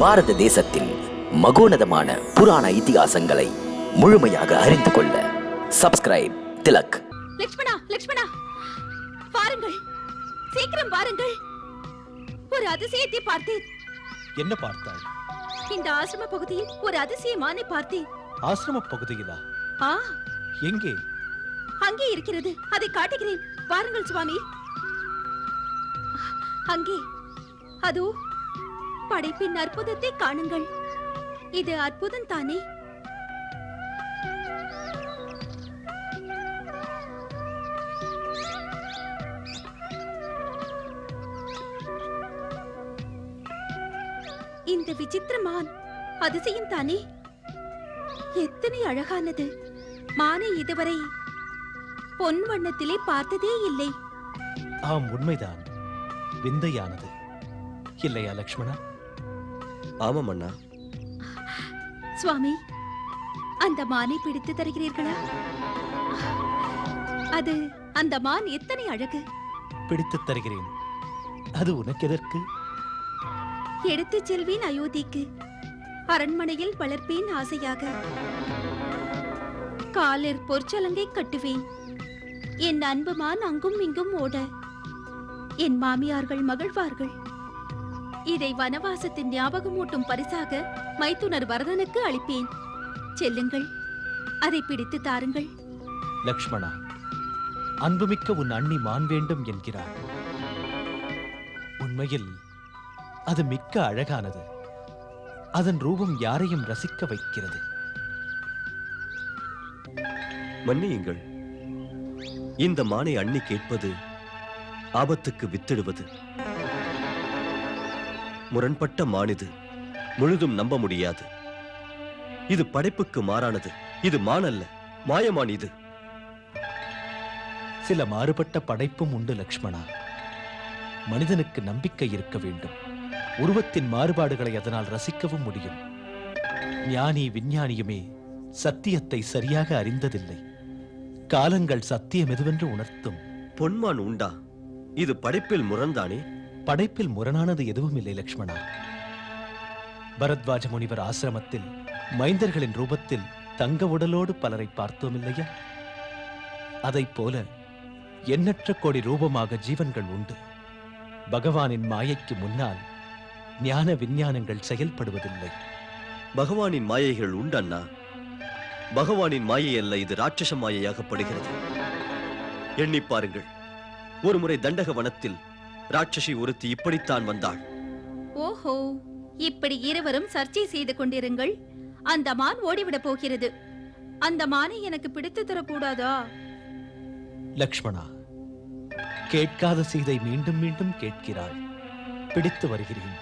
பாரத தேசத்தின் மகோனதமான புராண இதிகாசங்களை முழுமையாக அறிந்து கொள்ள சப்ஸ்கிரைப் திலக் லக்ஷ்மணா லக்ஷ்மணா பாருங்கள் சீக்கிரம் பாருங்கள் ஒரு அதிசயத்தை பார்த்தேன். என்ன பார்த்தாய்? இந்த ஆசிரம பகுதியில் ஒரு அதிசயமானை பார்த்தேன். ஆசிரம பகுதியிலா? ஆ. எங்கே? அங்கே இருக்கிறது. அதை காட்டுகிறேன். பாருங்கள் சுவாமி. அங்கே. அதோ படைப்பின் அற்புதத்தை காணுங்கள். இது அற்புதம் தானே? இந்த விசித்திரமான் அதிசயம் தானே? எத்தனை அழகானது. மானை இதுவரை பொன் வண்ணத்திலே பார்த்ததே இல்லை. ஆம் உண்மைதான். விந்தையானது. இல்லையா லக்ஷ்மணா? ஆமாம் அண்ணா. சுவாமி அந்த மானை பிடித்து தருகிறீர்களா? அது அந்த மான் எத்தனை அழகு? பிடித்துத் தருகிறேன். அது உனக்கு எதற்கு? எடுத்துச் செல்வேன் அயோத்திக்கு. அரண்மனையில் வளர்ப்பேன் ஆசையாக. காலிற் பொற்சலங்கை கட்டுவேன். என் அன்பு மான் அங்கும் இங்கும் ஓட. என் மாமியார்கள் மகிழ்வார்கள். இதை வனவாசத்தின் ஞாபகமூட்டும் பரிசாக மைத்துனர் வரதனுக்கு அளிப்பேன். செல்லுங்கள். அதை பிடித்து தாருங்கள். லக்ஷ்மணா அன்புமிக்க உன் அண்ணி மான் வேண்டும் என்கிறார். உண்மையில் அது மிக்க அழகானது. அதன் ரூபம் யாரையும் ரசிக்க வைக்கிறது. மன்னியுங்கள். இந்த மானை அண்ணி கேட்பது ஆபத்துக்கு வித்திடுவது. முரண்பட்ட மானிது. முழுதும் நம்ப முடியாது. இது படைப்புக்கு மாறானது. இது மான் அல்ல மாயமான் இது. சில மாறுபட்ட படைப்பும் உண்டு லக்ஷ்மணா. மனிதனுக்கு நம்பிக்கை இருக்க வேண்டும். உருவத்தின் மாறுபாடுகளை அதனால் ரசிக்கவும் முடியும். ஞானி விஞ்ஞானியுமே சத்தியத்தை சரியாக அறிந்ததில்லை. காலங்கள் சத்தியம் எதுவென்று உணர்த்தும். பொன்மான் உண்டா? இது படைப்பில் முரண்தானே? படைப்பில் முரணானது எதுவும் இல்லை லக்ஷ்மணா. பரத்வாஜ முனிவர் ஆசிரமத்தில் மைந்தர்களின் ரூபத்தில் தங்க உடலோடு பலரை பார்த்தோம் இல்லையா? அதைப் போல எண்ணற்ற கோடி ரூபமாக ஜீவன்கள் உண்டு. பகவானின் மாயைக்கு முன்னால் ஞான விஞ்ஞானங்கள் செயல்படுவதில்லை. பகவானின் மாயைகள் உண்டண்ணா பகவானின் மாயை அல்ல இது ராட்சச மாயையாகப்படுகிறது. எண்ணிப் பாருங்கள். ஒருமுறை தண்டக வனத்தில் ராட்சசி ஒருத்தி இப்படித்தான் வந்தாள். ஓஹோ இப்படி இருவரும் சர்ச்சை செய்து கொண்டிருங்கள். அந்த மான் ஓடிவிடப் போகிறது. அந்த மானை எனக்கு பிடித்து தரக்கூடாதா? லக்ஷ்மணா கேட்காத சீதை மீண்டும் மீண்டும் கேட்கிறாள். பிடித்து வருகிறேன்.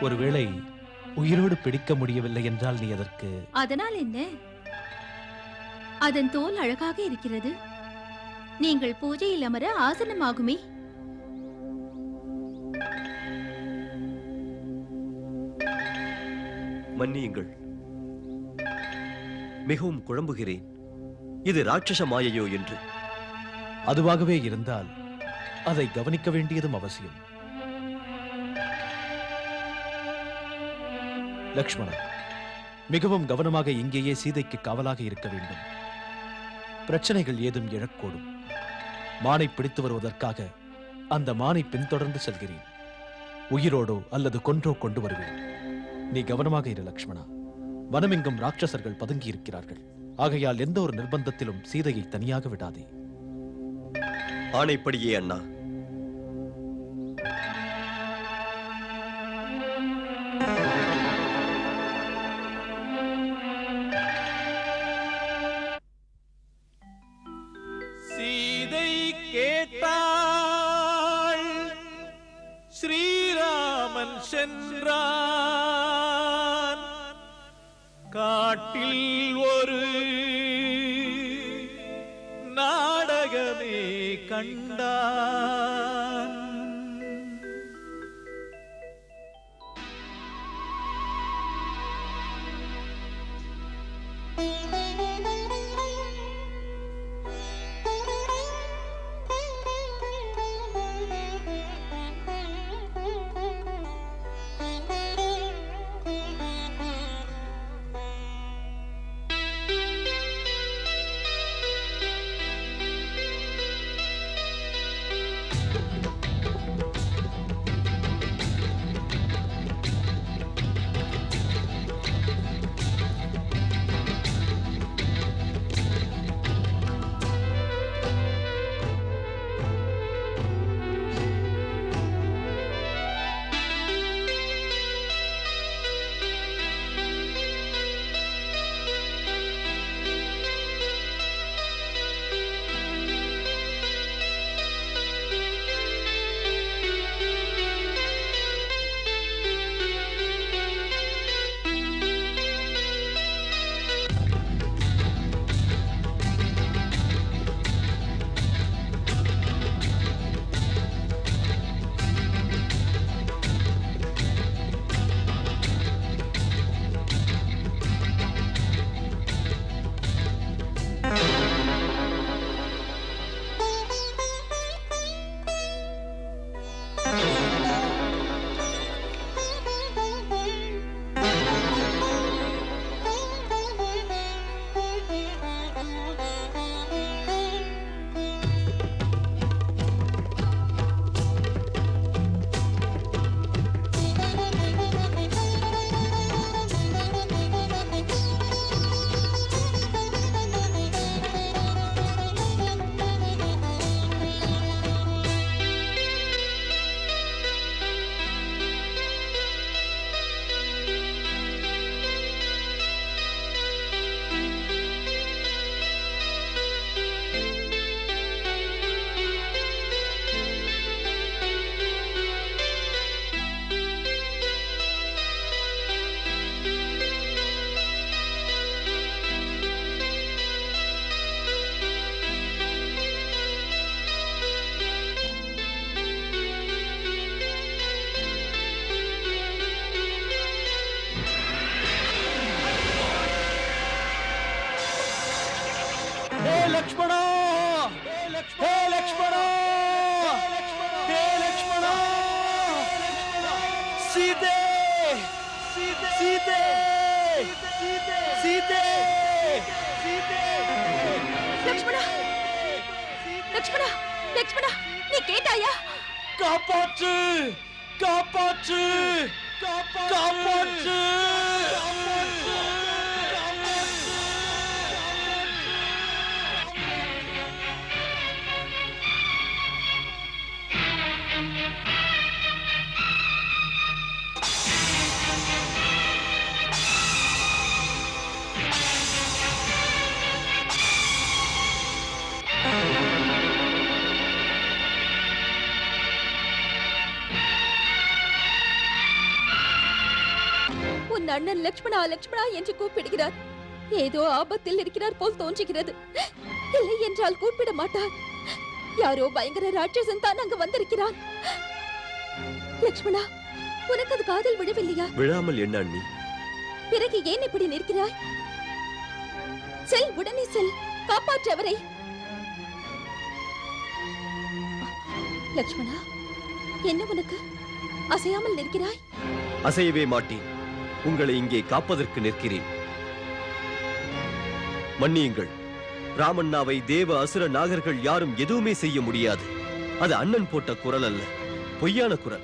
ஒருவேளை உயிரோடு பிடிக்க முடியவில்லை என்றால் நீ அதற்கு அதனால் என்ன? அதன் தோல் அழகாக இருக்கிறது. நீங்கள் பூஜையில் அமர ஆசனமாகுமே. மன்னியுங்கள். மிகவும் குழம்புகிறேன். இது ராட்சச மாயையோ என்று. அதுவாகவே இருந்தால் அதை கவனிக்க வேண்டியதும் அவசியம். லக்ஷ்மணா மிகவும் கவனமாக இங்கேயே சீதைக்கு காவலாக இருக்க வேண்டும். பிரச்சனைகள் ஏதும் எழக்கூடும். மானை பிடித்து வருவதற்காக அந்த மானை பின்தொடர்ந்து செல்கிறேன். உயிரோடோ அல்லது கொன்றோ கொண்டு வருவேன். நீ கவனமாக இரு லக்ஷ்மணா. வனமெங்கும் ராட்சசர்கள் பதுங்கி இருக்கிறார்கள் ஆகையால் எந்த ஒரு நிர்பந்தத்திலும் சீதையை தனியாக விடாதே. ஆணைப்படியே அண்ணா. நாட்டில் ஒரு நாடகமே கண்டா லக்ஷ்மணா லக்ஷ்மணா நீ கேட்டாயா காப்பாற்று காப்பாற்று உன் அண்ணன் லக்ஷ்மணா லக்ஷ்மணா என்று கூப்பிடுகிறார். ஏதோ ஆபத்தில் இருக்கிறார் போல் தோன்றுகிறது. இல்லை என்றால் கூப்பிட மாட்டார். யாரோ பயங்கர ராட்சசன் தான் அங்கு வந்திருக்கிறான். லக்ஷ்மணா உனக்கு அது காதல் விழவில்லையா? விழாமல் என்ன அண்ணி? பிறகு ஏன் இப்படி நிற்கிறாய்? செல் உடனே செல். காப்பாற்று அவரை. லக்ஷ்மணா என்ன உனக்கு? அசையாமல் நிற்கிறாய்? அசையவே மாட்டேன். உங்களை இங்கே காப்பதற்கு நிற்கிறேன். மன்னியுங்கள். ராமண்ணாவை தேவ அசுர நாகர்கள் யாரும் எதுவுமே செய்ய முடியாது. அது அண்ணன் போட்ட குரல் அல்ல. பொய்யான குரல்.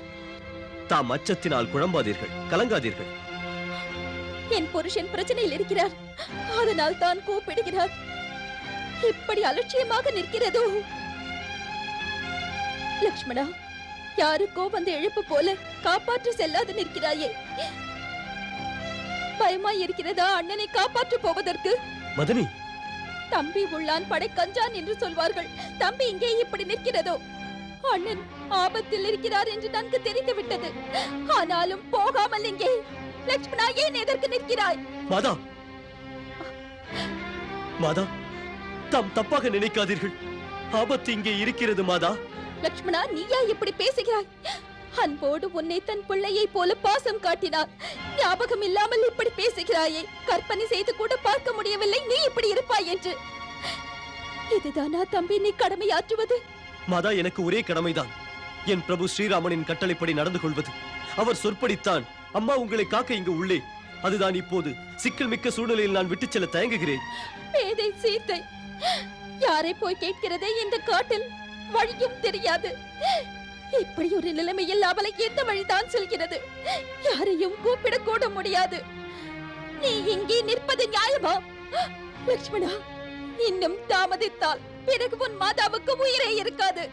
தாம் அச்சத்தினால் குழம்பாதீர்கள். கலங்காதீர்கள். என் புருஷன் பிரச்சனையில் இருக்கிறார். அதனால் தான் கூப்பிடுகிறார். இப்படி அலட்சியமாக நிற்கிறதோ? லக்ஷ்மணா யாருக்கோ வந்து எழுப்பு போல காப்பாற்ற செல்லாது நிற்கிறாயே. பயமாய் இருக்கிறதா அண்ணனை காப்பாற்ற போவதற்கு? மதனி. தம்பி உள்ளான் படை கஞ்சான் என்று சொல்வார்கள். தம்பி இங்கே இப்படி நிற்கிறதோ? அண்ணன் ஆபத்தில் இருக்கிறார் என்று நன்கு தெரிந்து விட்டது ஆனாலும் போகாமல் இங்கே. லக்ஷ்மணா ஏன் எதற்கு நிற்கிறாய்? மாதா. மாதா தாம் தப்பாக நினைக்காதீர்கள். ஆபத்து இங்கே இருக்கிறது மாதா. லக்ஷ்மணா நீயா இப்படி பேசுகிறாய்? அன்போடு உன்னை தன் பிள்ளையை போல பாசம் காட்டினார். ஞாபகம் இல்லாமல் இப்படி பேசுகிறாயே. கற்பனை செய்து கூட பார்க்க முடியவில்லை. நீ இப்படி இருப்பாய் என்று. இதுதானா தம்பி நீ கடமையாற்றுவது மாதா எனக்கு ஒரே கடமைதான். என் பிரபு ஸ்ரீராமனின் கட்டளைப்படி நடந்து கொள்வது. அவர் சொற்படித்தான் அம்மா உங்களை காக்க இங்கு உள்ளே. அதுதான் இப்போது. சிக்கல் மிக்க சூழ்நிலையில் நான் விட்டுச் செல்ல தயங்குகிறேன். பேதை சீத்தை யாரை போய் கேட்கிறதே இந்த காட்டில் வழியும் தெரியாது. இப்படி ஒரு நிலைமையில் அவளை எந்த வழிதான் செல்கிறது? யாரையும் கூப்பிட கூட முடியாது. நீ இங்கே நிற்பது நியாயமா? லக்ஷ்மணா இன்னும் தாமதித்தால் பிறகு உன் மாதாவுக்கு உயிரே இருக்காது.